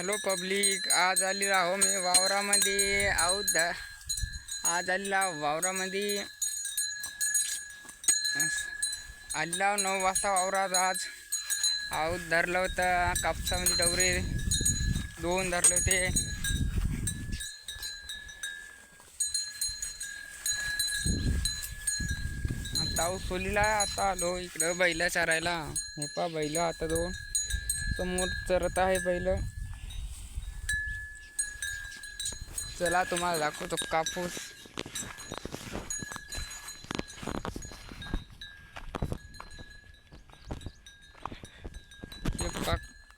Hello public आज आलेलो आहो मी वावरामध्ये. आहोत दा आज आलेला वावरामध्ये. आलेला नऊ वाजता वावरात आज. आऊत धरलं होतं कापसामध्ये डवरे. दोन धरले होते. आता आऊ सोलीला आता आलो इकडं बैला चारायला. हे पा बैल आता दोन. समोर चरत आहे बैल. चला तुम्हाला दाखवतो कापूस.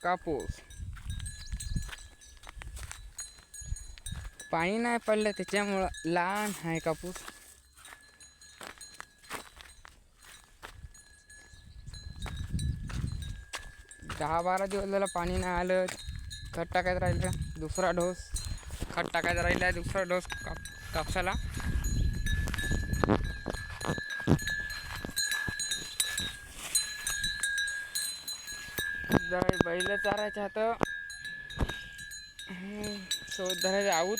कापूस. पाणी नाही पडलं त्याच्यामुळं लहान आहे कापूस. दहा बारा दिवस झाला पाणी नाही आलं. खत टाकायचं राहिलं. दुसरा डोस. खत टाकायचा राहिला दुसरा डोस काप कापसाला. बैल चारायच्या हात. सोबत धरायचं आऊत.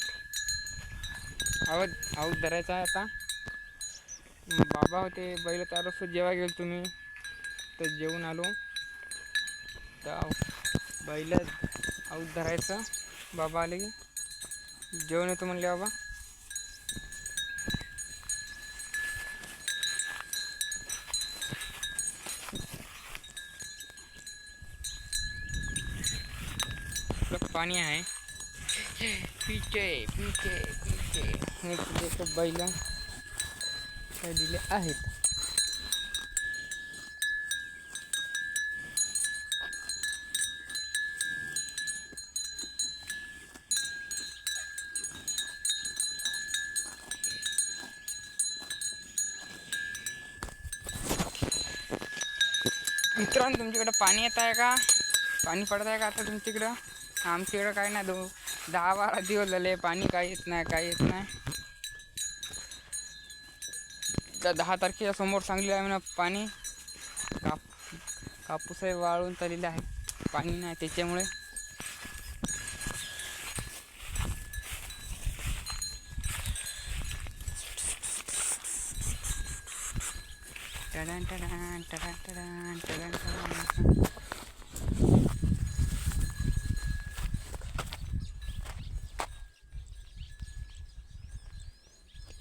आऊत आऊत धरायचा आहे आता. बाबा होते बैल चारस जेव्हा गेलो तुम्ही. तर जेवून आलो. तर बैल आऊत धरायचं. बाबा आले की. जेवण येतो म्हणले बाबा आपलं पाणी आहे पिचे पिचे पिचे हे पिचे बैल काय दिले आहेत मित्रांनो तुमच्याकडं पाणी येत आहे का? पाणी पडत आहे का आता तुमच्याकडं? आमच्याकडं काय नाही दो दहा बारा दिवस झाले पाणी काय येत नाही काय येत नाही. त्या दहा तारखेच्या समोर सांगली आहे म्हणा पाणी काप कापूस आहे वाळून चाललेलं आहे. पाणी नाही त्याच्यामुळे. Tarán, tarán, tarán, tarán.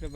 Lo